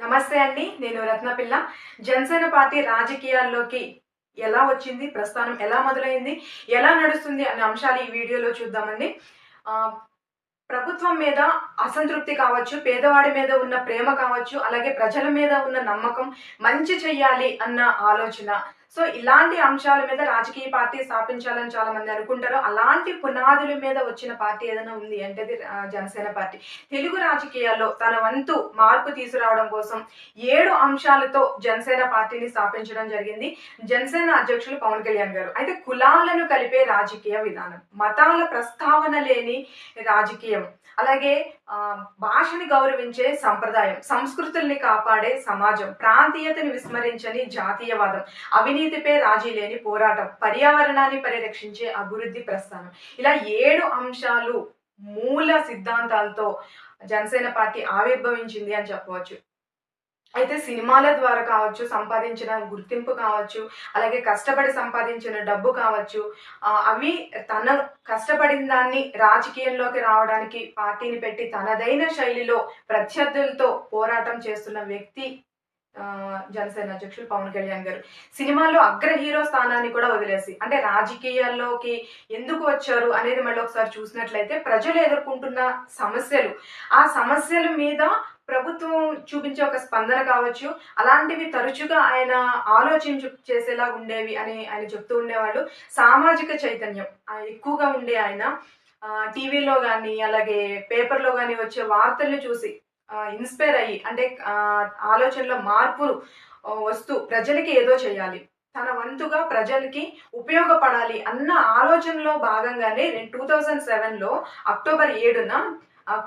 నమస్తే అండి నేను రత్నపిల్ల. జనసేన పార్టీ రాజకీయాల్లోకి ఎలా వచ్చింది ప్రస్థానం ఎలా మొదలైంది ఎలా నడుస్తుంది అనే అంశాలు ఈ వీడియోలో చూద్దామండి. ప్రభుత్వం మీద అసంతృప్తి కావచ్చు పేదవాడి మీద ఉన్న ప్రేమ కావచ్చు అలాగే ప్రజల మీద ఉన్న నమ్మకం మంచి చెయ్యాలి అన్న ఆలోచన. సో ఇలాంటి అంశాల మీద రాజకీయ పార్టీ స్థాపించాలని చాలా మంది అనుకుంటారు. అలాంటి పునాదుల మీద వచ్చిన పార్టీ ఏదైనా ఉంది అంటే జనసేన పార్టీ. తెలుగు రాజకీయాల్లో తన వంతు మార్పు తీసుకురావడం కోసం ఏడు అంశాలతో జనసేన పార్టీని స్థాపించడం జరిగింది. జనసేన అధ్యక్షులు పవన్ కళ్యాణ్ గారు. అయితే కులాలను కలిపే రాజకీయ విధానం మతాల ప్రస్తావన లేని రాజకీయం అలాగే భాషని గౌరవించే సంప్రదాయం సంస్కృతుల్ని కాపాడే సమాజం ప్రాంతీయతని విస్మరించని జాతీయవాదం అవి అవినీతిపై రాజీ లేని పోరాటం పర్యావరణాన్ని పరిరక్షించే అభివృద్ధి ప్రస్థానం. ఇలా ఏడు అంశాలు మూల సిద్ధాంతాలతో జనసేన పార్టీ ఆవిర్భవించింది అని చెప్పవచ్చు. అయితే సినిమాల ద్వారా కావచ్చు సంపాదించిన గుర్తింపు కావచ్చు అలాగే కష్టపడి సంపాదించిన డబ్బు కావచ్చు అవి తన కష్టపడిన దాన్ని రాజకీయంలోకి రావడానికి పార్టీని పెట్టి తనదైన శైలిలో ప్రత్యర్థులతో పోరాటం చేస్తున్న వ్యక్తి జనసేన అధ్యక్షులు పవన్ కళ్యాణ్ గారు. సినిమాలో అగ్ర హీరో స్థానాన్ని కూడా వదిలేసి అంటే రాజకీయాల్లోకి ఎందుకు వచ్చారు అనేది మళ్ళీ ఒకసారి చూసినట్లయితే ప్రజలు ఎదుర్కొంటున్న సమస్యలు. ఆ సమస్యల మీద ప్రభుత్వం చూపించే ఒక స్పందన కావచ్చు అలాంటివి తరచుగా ఆయన ఆలోచించు చేసేలా ఉండేవి అని ఆయన చెప్తూ ఉండేవాళ్ళు. సామాజిక చైతన్యం ఎక్కువగా ఉండే ఆయన. టీవీలో కానీ అలాగే పేపర్లో కానీ వచ్చే వార్తల్ని చూసి ఇన్స్పైర్ అయ్యి అంటే ఆలోచనలో మార్పులు వస్తూ ప్రజలకి ఏదో చేయాలి. తన వంతుగా ప్రజలకి ఉపయోగపడాలి అన్న ఆలోచనలో భాగంగానే టూ థౌజండ్ సెవెన్లో అక్టోబర్ ఏడున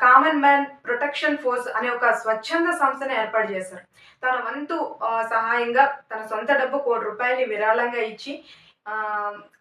కామన్ మ్యాన్ ప్రొటెక్షన్ ఫోర్స్ అనే ఒక స్వచ్ఛంద సంస్థను ఏర్పాటు చేశారు. తన వంతు సహాయంగా తన సొంత డబ్బు కోటి రూపాయలు విరాళంగా ఇచ్చి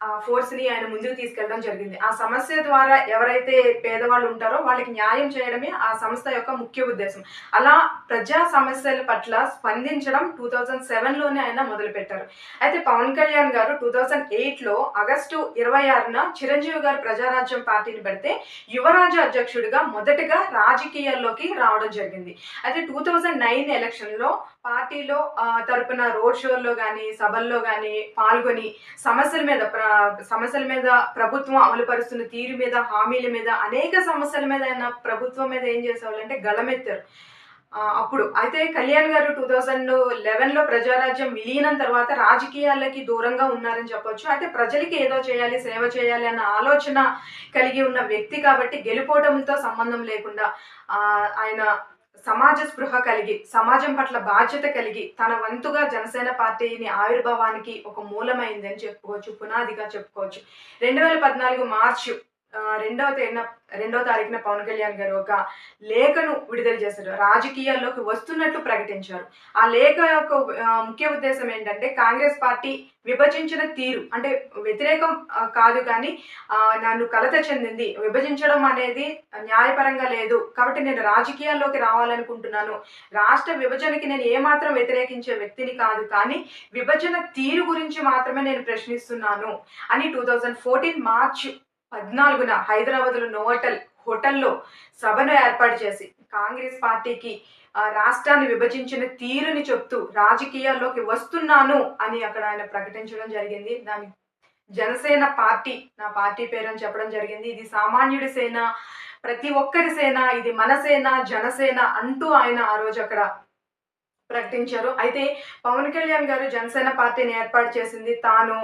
ఆ, ఫోర్స్ని ఆయన ముందుకు తీసుకెళ్ళడం జరిగింది. ఆ సమస్య ద్వారా ఎవరైతే పేదవాళ్ళు ఉంటారో వాళ్ళకి న్యాయం చేయడమే ఆ సంస్థ యొక్క ముఖ్య ఉద్దేశం. అలా ప్రజా సమస్యల పట్ల స్పందించడం టూ థౌజండ్ సెవెన్లోనే ఆయన మొదలు పెట్టారు అయితే పవన్ కళ్యాణ్ గారు టూ థౌజండ్ ఎయిట్లో ఆగస్టు ఇరవై ఆరున చిరంజీవి గారు ప్రజారాజ్యం పార్టీని పెడితే యువరాజ అధ్యక్షుడిగా మొదటగా రాజకీయాల్లోకి రావడం జరిగింది. అయితే టూ థౌజండ్ నైన్ ఎలక్షన్లో పార్టీలో తరపున రోడ్ షోల్లో కానీ సభల్లో కానీ పాల్గొని సమస్యల మీద ప్ర- సమస్యల మీద ప్రభుత్వం అమలు పరుస్తున్న తీరు మీద హామీల మీద అనేక సమస్యల మీద ఆయన ప్రభుత్వం మీద ఏం చేసేవాళ్ళు అంటే అప్పుడు. అయితే కళ్యాణ్ గారు టూ థౌజండ్ లెవెన్లో ప్రజారాజ్యం విలీనం తర్వాత రాజకీయాలకి దూరంగా ఉన్నారని చెప్పొచ్చు. అయితే ప్రజలకి ఏదో చేయాలి సేవ చేయాలి అన్న ఆలోచన కలిగి ఉన్న వ్యక్తి కాబట్టి గెలుపోవడంతో సంబంధం లేకుండా ఆయన సమాజ స్పృహ కలిగి సమాజం పట్ల బాధ్యత కలిగి తన వంతుగా జనసేన పార్టీని ఆవిర్భావానికి ఒక మూలమైందని చెప్పుకోవచ్చు పునాదిగా చెప్పుకోవచ్చు. రెండు వేల పద్నాలుగు మార్చి రెండవ తేదీన రెండవ తారీఖున పవన్ కళ్యాణ్ గారు ఒక లేఖను విడుదల చేశారు. రాజకీయాల్లోకి వస్తున్నట్లు ప్రకటించారు. ఆ లేఖ యొక్క ముఖ్య ఉద్దేశం ఏంటంటే కాంగ్రెస్ పార్టీ విభజించిన తీరు. అంటే వ్యతిరేకం కాదు కానీ నన్ను కలత చెందింది. విభజించడం అనేది న్యాయపరంగా లేదు. కాబట్టి నేను రాజకీయాల్లోకి రావాలనుకుంటున్నాను. రాష్ట్ర విభజనకి నేను ఏమాత్రం వ్యతిరేకించే వ్యక్తిని కాదు కానీ విభజన తీరు గురించి మాత్రమే నేను ప్రశ్నిస్తున్నాను అని టూ థౌజండ్ ఫోర్టీన్ మార్చ్ పద్నాలుగున హైదరాబాద్లో నోవటల్ హోటల్లో సభను ఏర్పాటు చేసి కాంగ్రెస్ పార్టీకి రాష్ట్రాన్ని విభజించిన తీరుని చెప్తూ రాజకీయాల్లోకి వస్తున్నాను అని అక్కడ ఆయన ప్రకటించడం జరిగింది. దాని జనసేన పార్టీ నా పార్టీ పేరు అని చెప్పడం జరిగింది. ఇది సామాన్యుడి సేన ప్రతి ఒక్కరి సేన ఇది మన సేన జనసేన అంటూ ఆయన ఆ రోజు అక్కడ ప్రకటించారు. అయితే పవన్ కళ్యాణ్ గారు జనసేన పార్టీని ఏర్పాటు చేసింది. తాను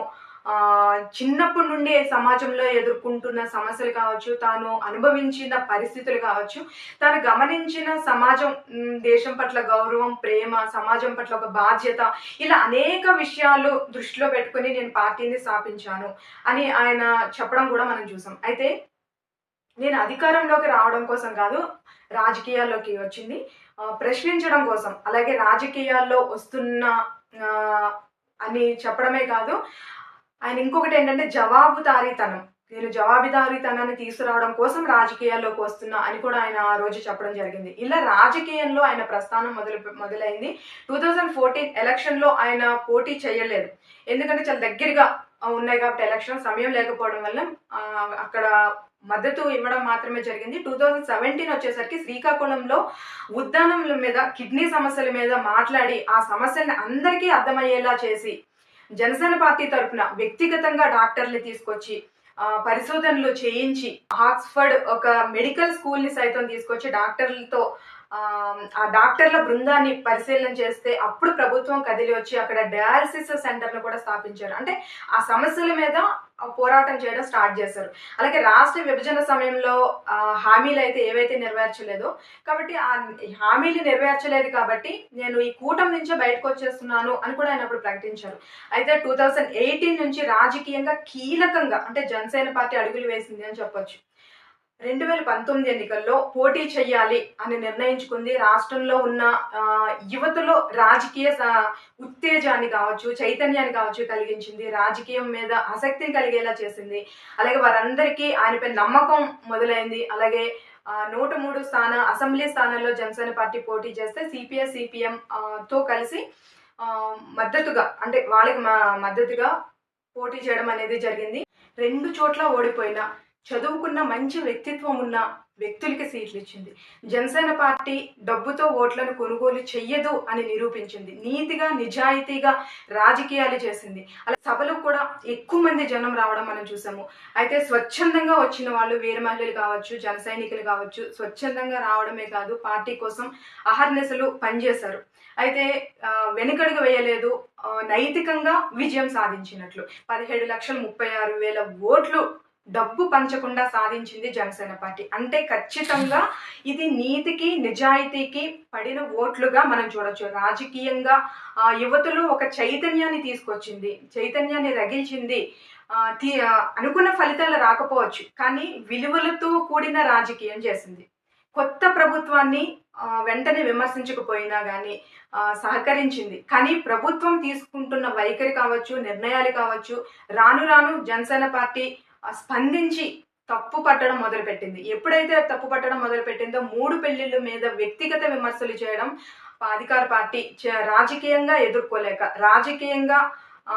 చిన్నప్పటి నుండి సమాజంలో ఎదుర్కొంటున్న సమస్యలు కావచ్చు తాను అనుభవించిన పరిస్థితులు కావచ్చు తాను గమనించిన సమాజం దేశం పట్ల గౌరవం ప్రేమ సమాజం పట్ల ఒక బాధ్యత ఇలా అనేక విషయాలు దృష్టిలో పెట్టుకొని నేను పార్టీని స్థాపించాను అని ఆయన చెప్పడం కూడా మనం చూసాం. అయితే నేను అధికారంలోకి రావడం కోసం కాదు రాజకీయాల్లోకి వచ్చింది. ప్రశ్నించడం కోసం అలాగే రాజకీయాల్లో వస్తున్న అని చెప్పడమే కాదు ఆయన ఇంకొకటి ఏంటంటే జవాబుదారీతనం. నేను జవాబుదారీతనాన్ని తీసుకురావడం కోసం రాజకీయాల్లోకి వస్తున్నా అని కూడా ఆయన ఆ రోజు చెప్పడం జరిగింది. ఇలా రాజకీయంలో ఆయన ప్రస్థానం మొదలు మొదలైంది. టూ థౌజండ్ ఫోర్టీన్ ఎలక్షన్లో ఆయన పోటీ చేయలేదు. ఎందుకంటే చాలా దగ్గరగా ఉన్నాయి కాబట్టి ఎలక్షన్ సమయం లేకపోవడం వల్ల అక్కడ మద్దతు ఇవ్వడం మాత్రమే జరిగింది. టూ థౌజండ్ సెవెంటీన్ వచ్చేసరికి శ్రీకాకుళంలో ఉద్దానం మీద కిడ్నీ సమస్యల మీద మాట్లాడి ఆ సమస్యల్ని అందరికీ అర్థమయ్యేలా చేసి జనసేన పార్టీ తరఫున వ్యక్తిగతంగా డాక్టర్లు తీసుకొచ్చి పరిశోధనలు చేయించి ఆక్స్ఫర్డ్ ఒక మెడికల్ స్కూల్ని సైతం తీసుకొచ్చి డాక్టర్లతో ఆ, డాక్టర్ల బృందాన్ని పరిశీలన చేస్తే అప్పుడు ప్రభుత్వం కదిలి వచ్చి అక్కడ డయాలసిస్ సెంటర్ను కూడా స్థాపించారు. అంటే ఆ సమస్యల మీద పోరాటం చేయడం స్టార్ట్ చేశారు. అలాగే రాష్ట్ర విభజన సమయంలో హామీలు అయితే ఏవైతే నెరవేర్చలేదో కాబట్టి ఆ హామీలు నెరవేర్చలేదు కాబట్టి నేను ఈ కూటమి నుంచే బయటకు వచ్చేస్తున్నాను అని కూడా ఆయన అప్పుడు ప్రకటించారు. అయితే టూ థౌజండ్ ఎయిటీన్ నుంచి రాజకీయంగా కీలకంగా అంటే జనసేన పార్టీ అడుగులు వేసింది అని చెప్పొచ్చు. రెండు వేల పంతొమ్మిది ఎన్నికల్లో పోటీ చేయాలి అని నిర్ణయించుకుంది రాష్ట్రంలో ఉన్న యువతలో రాజకీయ ఉత్తేజాన్ని కావచ్చు చైతన్యాన్ని కావచ్చు కలిగించింది. రాజకీయం మీద ఆసక్తిని కలిగేలా చేసింది. అలాగే వారందరికీ ఆయనపై నమ్మకం మొదలైంది. అలాగే నూట మూడు స్థాన అసెంబ్లీ స్థానాల్లో జనసేన పార్టీ పోటీ చేస్తే సిపిఎస్ సిపిఎం తో కలిసి మద్దతుగా అంటే వాళ్ళకి మద్దతుగా పోటీ చేయడం అనేది జరిగింది. రెండు చోట్ల ఓడిపోయిన చదువుకున్న మంచి వ్యక్తిత్వం ఉన్న వ్యక్తులకి సీట్లు ఇచ్చింది జనసేన పార్టీ డబ్బుతో ఓట్లను కొనుగోలు చెయ్యదు అని నిరూపించింది. నీతిగా నిజాయితీగా రాజకీయాలు చేసింది. అలా సభలకు కూడా ఎక్కువ మంది జనం రావడం మనం చూసాము. అయితే స్వచ్ఛందంగా వచ్చిన వాళ్ళు వీర మహిళలు కావచ్చు జన సైనికులు కావచ్చు స్వచ్ఛందంగా రావడమే కాదు పార్టీ కోసం అహర్నిశలు పనిచేశారు. అయితే వెనుకడుగు వేయలేదు. నైతికంగా విజయం సాధించినట్లు. పదిహేడు లక్షల ముప్పై ఆరు వేల ఓట్లు డబ్బు పంచకుండా సాధించింది జనసేన పార్టీ. అంటే ఖచ్చితంగా ఇది నీతికి నిజాయితీకి పడిన ఓట్లుగా మనం చూడొచ్చు. రాజకీయంగా ఆ, యువతలో ఒక చైతన్యాన్ని తీసుకొచ్చింది. చైతన్యాన్ని రగిల్చింది. అనుకున్న ఫలితాలు రాకపోవచ్చు కానీ విలువలతో కూడిన రాజకీయం చేసింది. కొత్త ప్రభుత్వాన్ని వెంటనే విమర్శించకపోయినా కానీ సహకరించింది. కానీ ప్రభుత్వం తీసుకుంటున్న వైఖరి కావచ్చు నిర్ణయాలు కావచ్చు రాను రాను జనసేన పార్టీ స్పందించి తప్పు పట్టడం మొదలుపెట్టింది. ఎప్పుడైతే తప్పు పట్టడం మొదలుపెట్టిందో మూడు పెళ్ళిళ్ళ మీద వ్యక్తిగత విమర్శలు చేయడం అధికార పార్టీ రాజకీయంగా ఎదుర్కోలేక రాజకీయంగా ఆ,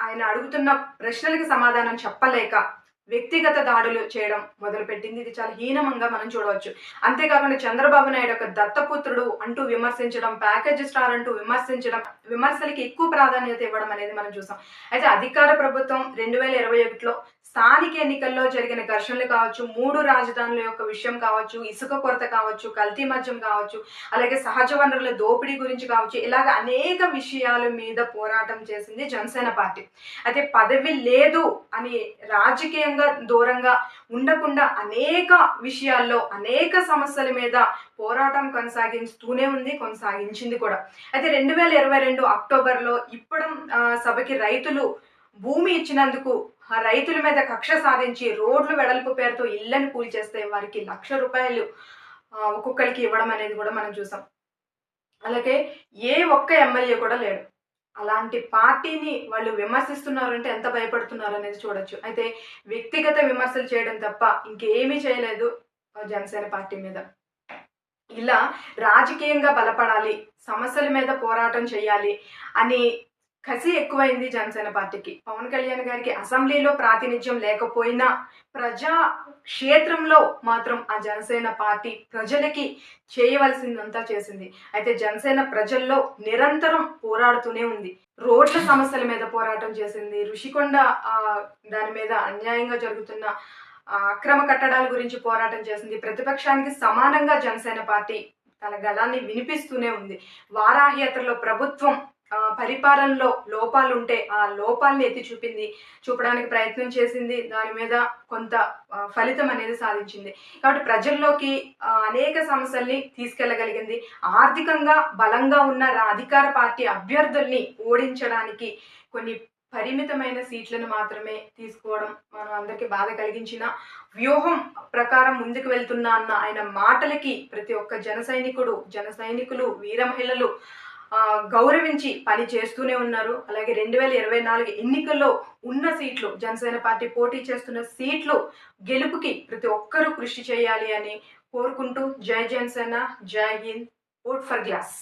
ఆయన అడుగుతున్న ప్రశ్నలకు సమాధానం చెప్పలేక వ్యక్తిగత దాడులు చేయడం మొదలుపెట్టింది. ఇది చాలా హీనమంగా మనం చూడవచ్చు. అంతేకాకుండా చంద్రబాబు నాయుడు ఒక దత్తపుత్రుడు అంటూ విమర్శించడం ప్యాకేజ్ స్టార్ అంటూ విమర్శించడం విమర్శలకి ఎక్కువ ప్రాధాన్యత ఇవ్వడం అనేది మనం చూసాం. అయితే అధికార ప్రభుత్వం రెండు వేల ఇరవై ఒకటిలో స్థానిక ఎన్నికల్లో జరిగిన ఘర్షణలు కావచ్చు మూడు రాజధానుల యొక్క విషయం కావచ్చు ఇసుక కొరత కావచ్చు కల్తీ మద్యం కావచ్చు అలాగే సహజ వనరుల దోపిడీ గురించి కావచ్చు ఇలాగ అనేక విషయాల మీద పోరాటం చేసింది జనసేన పార్టీ. అయితే పదవి లేదు అని రాజకీయంగా దూరంగా ఉండకుండా అనేక విషయాల్లో అనేక సమస్యల మీద పోరాటం కొనసాగిస్తూనే ఉంది కొనసాగించింది కూడా. అయితే రెండు వేల ఇరవై రెండు అక్టోబర్లో ఇప్పడం సభకి రైతులు భూమి ఇచ్చినందుకు ఆ రైతుల మీద కక్ష సాధించి రోడ్లు వెడల్పు పేరుతో ఇళ్ళను కూల్చేస్తే వారికి లక్ష రూపాయలు ఒక్కొక్కరికి ఇవ్వడం అనేది కూడా మనం చూసాం. అలాగే ఏ ఒక్క ఎమ్మెల్యే కూడా లేడు. అలాంటి పార్టీని వాళ్ళు విమర్శిస్తున్నారు అంటే ఎంత భయపడుతున్నారు అనేది చూడొచ్చు. అయితే వ్యక్తిగత విమర్శలు చేయడం తప్ప ఇంకేమీ చేయలేదు జనసేన పార్టీ మీద. ఇలా రాజకీయంగా బలపడాలి సమస్యల మీద పోరాటం చేయాలి అని కసి ఎక్కువైంది జనసేన పార్టీకి. పవన్ కళ్యాణ్ గారికి అసెంబ్లీలో ప్రాతినిధ్యం లేకపోయినా ప్రజా క్షేత్రంలో మాత్రం ఆ జనసేన పార్టీ ప్రజలకి చేయవలసిందంతా చేసింది. అయితే జనసేన ప్రజల్లో నిరంతరం పోరాడుతూనే ఉంది. రోడ్ల సమస్యల మీద పోరాటం చేసింది. ఋషికొండ దాని మీద అన్యాయంగా జరుగుతున్న అక్రమ కట్టడాల గురించి పోరాటం చేసింది. ప్రతిపక్షానికి సమానంగా జనసేన పార్టీ తన గళాన్ని వినిపిస్తూనే ఉంది. వారాహ్యతలో ప్రభుత్వం పరిపాలనలో లోపాలు ఉంటే ఆ లోపాలని ఎత్తి చూపింది చూపడానికి ప్రయత్నం చేసింది దాని మీద కొంత ఫలితం అనేది సాధించింది. కాబట్టి ప్రజల్లోకి అనేక సమస్యల్ని తీసుకెళ్ళగలిగింది ఆర్థికంగా బలంగా ఉన్న రా- అధికార పార్టీ అభ్యర్థుల్ని ఓడించడానికి కొన్ని పరిమితమైన సీట్లను మాత్రమే తీసుకోవడం మనం అందరికీ బాధ కలిగించిన వ్యూహం ప్రకారం ముందుకు వెళ్తున్నా అన్న ఆయన మాటలకి ప్రతి ఒక్క జన సైనికుడు జన సైనికులు వీర మహిళలు గౌరవించి పని చేస్తూనే ఉన్నారు. అలాగే రెండు వేల ఇరవై నాలుగు ఎన్నికల్లో ఉన్న సీట్లు జనసేన పార్టీ పోటీ చేస్తున్న సీట్లు గెలుపుకి ప్రతి ఒక్కరూ కృషి చేయాలి అని కోరుకుంటూ జై జనసేన జై హింద్ ఓట్ ఫర్ గ్లాస్.